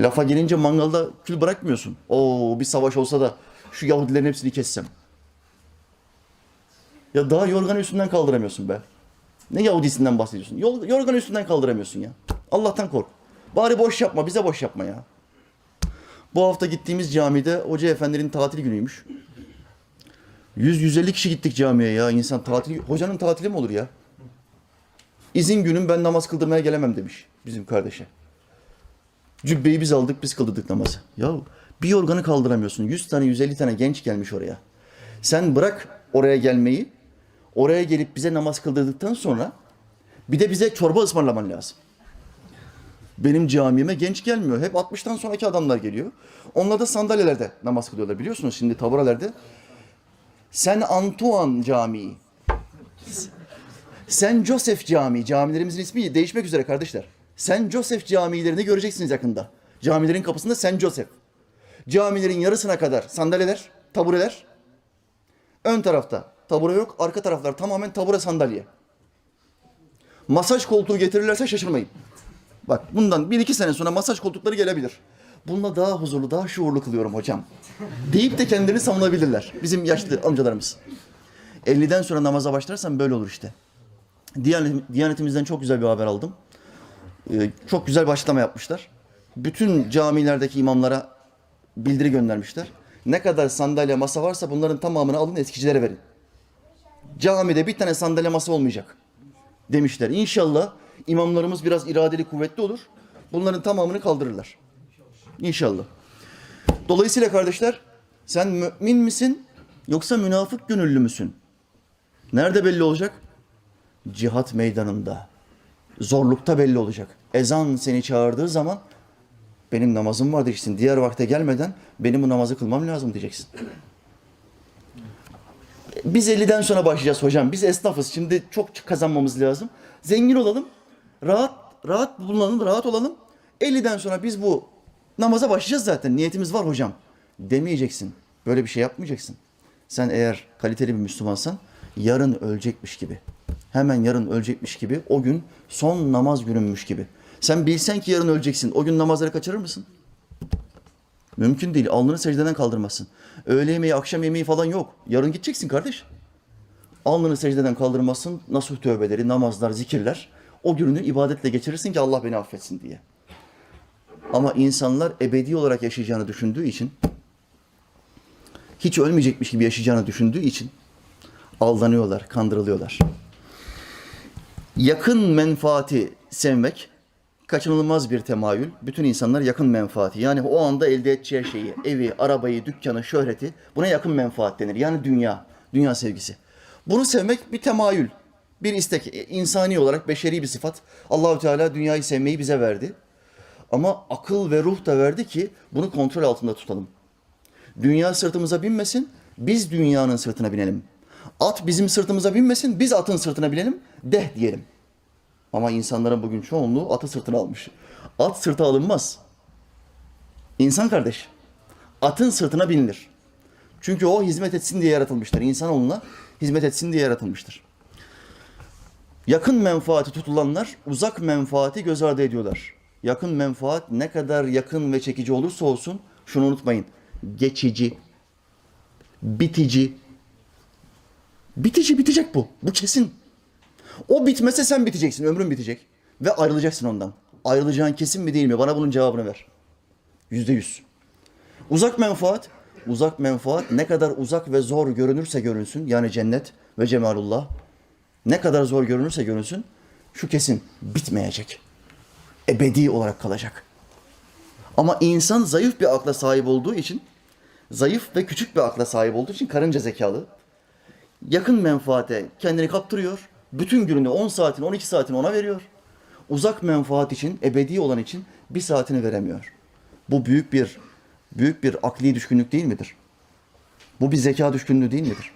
Lafa gelince mangalda kül bırakmıyorsun. Oo bir savaş olsa da şu Yahudilerin hepsini kessem. Ya daha yorganı üstünden kaldıramıyorsun be. Ne Yahudisinden bahsediyorsun? Yol- Yorganı üstünden kaldıramıyorsun ya. Allah'tan kork. Bari boş yapma, bize boş yapma ya. Bu hafta gittiğimiz camide Hoca Efendi'nin tatil günüymüş. 100-150 kişi gittik camiye ya. İnsan tatil, hocanın tatili mi olur ya? İzin günüm ben namaz kıldırmaya gelemem demiş bizim kardeşe. Cübbeyi biz aldık, biz kıldırdık namazı. Ya bir yorganı kaldıramıyorsun. 100 tane, 150 tane genç gelmiş oraya. Sen bırak oraya gelmeyi. Oraya gelip bize namaz kıldırdıktan sonra bir de bize çorba ısmarlaman lazım. Benim camiime genç gelmiyor. Hep 60'tan sonraki adamlar geliyor. Onlar da sandalyelerde namaz kılıyorlar. Biliyorsunuz şimdi taburelerde. Sen Antoine Camii. Sen Joseph Camii. Camilerimizin ismi değişmek üzere kardeşler. Sen Joseph camilerini göreceksiniz yakında. Camilerin kapısında Sen Joseph. Camilerin yarısına kadar sandalyeler, tabureler. Ön tarafta tabure yok. Arka taraflar tamamen tabure sandalye. Masaj koltuğu getirirlerse şaşırmayın. Bak bundan bir iki sene sonra masaj koltukları gelebilir. Bununla daha huzurlu, daha şuurlu kılıyorum hocam. Deyip de kendini savunabilirler. Bizim yaşlı amcalarımız. 50'den sonra namaza başlarsan böyle olur işte. Diyanet, Diyanetimizden çok güzel bir haber aldım. Ee, çok güzel bir açıklama yapmışlar. Bütün camilerdeki imamlara bildiri göndermişler. Ne kadar sandalye masa varsa bunların tamamını alın eskicilere verin. Camide bir tane sandalye masa olmayacak demişler. İnşallah imamlarımız biraz iradeli kuvvetli olur. Bunların tamamını kaldırırlar. İnşallah. Dolayısıyla kardeşler sen mümin misin yoksa münafık gönüllü müsün? Nerede belli olacak? Cihat meydanında. Zorlukta belli olacak. Ezan seni çağırdığı zaman benim namazım var diyeceksin. Diğer vakte gelmeden benim bu namazı kılmam lazım diyeceksin. Biz 50'den sonra başlayacağız hocam. Biz esnafız. Şimdi çok kazanmamız lazım. Zengin olalım. Rahat rahat bulunalım, rahat olalım. 50'den sonra biz bu namaza başlayacağız zaten. Niyetimiz var hocam. Demeyeceksin. Böyle bir şey yapmayacaksın. Sen eğer kaliteli bir Müslümansan yarın ölecekmiş gibi. Hemen yarın ölecekmiş gibi o gün son namaz gününmüş gibi. Sen bilsen ki yarın öleceksin. O gün namazları kaçırır mısın? Mümkün değil. Alnını secdeden kaldırmazsın. Öğle yemeği, akşam yemeği falan yok. Yarın gideceksin kardeş. Alnını secdeden kaldırmazsın. Nasuh tövbeleri, namazlar, zikirler. O gününü ibadetle geçirirsin ki Allah beni affetsin diye. Ama insanlar ebedi olarak yaşayacağını düşündüğü için, hiç ölmeyecekmiş gibi yaşayacağını düşündüğü için aldanıyorlar, kandırılıyorlar. Yakın menfaati sevmek kaçınılmaz bir temayül. Bütün insanlar yakın menfaati. Yani o anda elde edeceği şeyi, evi, arabayı, dükkanı, şöhreti buna yakın menfaat denir. Yani dünya, dünya sevgisi. Bunu sevmek bir temayül, bir istek. E, insani olarak beşeri bir sıfat. Allahü Teala dünyayı sevmeyi bize verdi. Ama akıl ve ruh da verdi ki bunu kontrol altında tutalım. Dünya sırtımıza binmesin, biz dünyanın sırtına binelim. At bizim sırtımıza binmesin, biz atın sırtına binelim, deh diyelim. Ama insanların bugün çoğunluğu atı sırtına almış. At sırta alınmaz. İnsan kardeş, atın sırtına binilir. Çünkü o hizmet etsin diye yaratılmıştır. İnsanoğluna hizmet etsin diye yaratılmıştır. Yakın menfaati tutulanlar uzak menfaati göz ardı ediyorlar. Yakın menfaat ne kadar yakın ve çekici olursa olsun şunu unutmayın. Geçici, bitici. Bitici bitecek bu. Bu kesin. O bitmese sen biteceksin. Ömrün bitecek. Ve ayrılacaksın ondan. Ayrılacağın kesin mi değil mi? Bana bunun cevabını ver. Yüzde yüz. Uzak menfaat. Uzak menfaat ne kadar uzak ve zor görünürse görünsün. Yani cennet ve cemalullah. Ne kadar zor görünürse görünsün. Şu kesin bitmeyecek. Ebedi olarak kalacak. Ama insan zayıf bir akla sahip olduğu için, zayıf ve küçük bir akla sahip olduğu için karınca zekalı, yakın menfaate kendini kaptırıyor. Bütün gününü 10 saatini 12 saatini ona veriyor. Uzak menfaat için, ebedi olan için bir saatini veremiyor. Bu büyük bir büyük bir akli düşkünlük değil midir? Bu bir zeka düşkünlüğü değil midir?